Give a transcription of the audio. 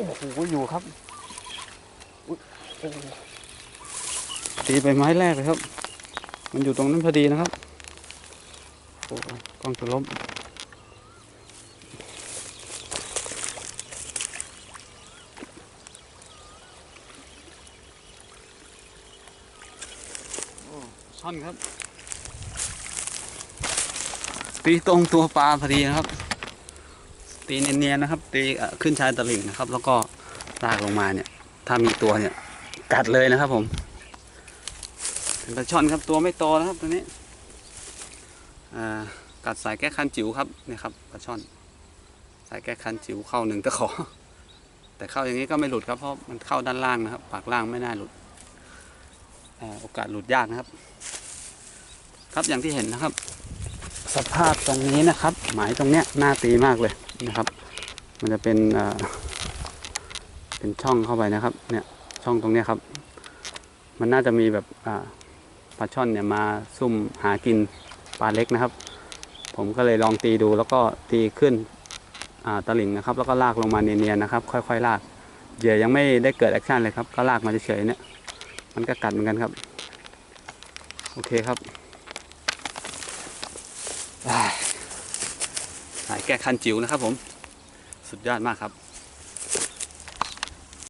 โอ้โหอยู่ครับตีไปไม้แรกเลยครับ มันอยู่ตรงนั้นพอดีนะครับโอ้กล้องจะล้มโอ้ช่อนครับตีตรงตัวปลาพอดีนะครับ ตีเนียนๆนะครับ ตีขึ้นชายตลิ่งนะครับ แล้วก็ลากลงมาเนี่ย ถ้ามีตัวเนี่ย กัดเลยนะครับผมเป็นปลาช่อนครับตัวไม่โตนะครับตัวนี้กัดสายแก้คันจิ๋วครับเนี่ยครับปลาช่อน สายแก้คันจิ๋วเข้าหนึ่งตะขอ แต่เข้าอย่างนี้ก็ไม่หลุดครับเพราะมันเข้าด้านล่างนะครับ ปากล่างไม่น่าหลุดอโอกาสหลุดยากนะครับ ครับอย่างที่เห็นนะครับ สภาพตรงนี้นะครับ หมายตรงเนี้ยน่าตีมากเลย นะครับ มันจะเป็นเป็นช่องเข้าไปนะครับ เนี่ยช่องตรงนี้ครับ มันน่าจะมีแบบปลาช่อนเนี่ยมาซุ่มหากินปลาเล็กนะครับ ผมก็เลยลองตีดูแล้วก็ตีขึ้นอ่าตลิ่งนะครับ แล้วก็ลากลงมาเนียนๆนะครับ ค่อยๆลากเหยื่อยังไม่ได้เกิดแอคชั่นเลยครับ ก็ลากมาเฉยๆเนี่ย มันก็กัดเหมือนกันครับ โอเคครับ สายแก้คันจิ๋วนะครับผม สุดยอดมากครับ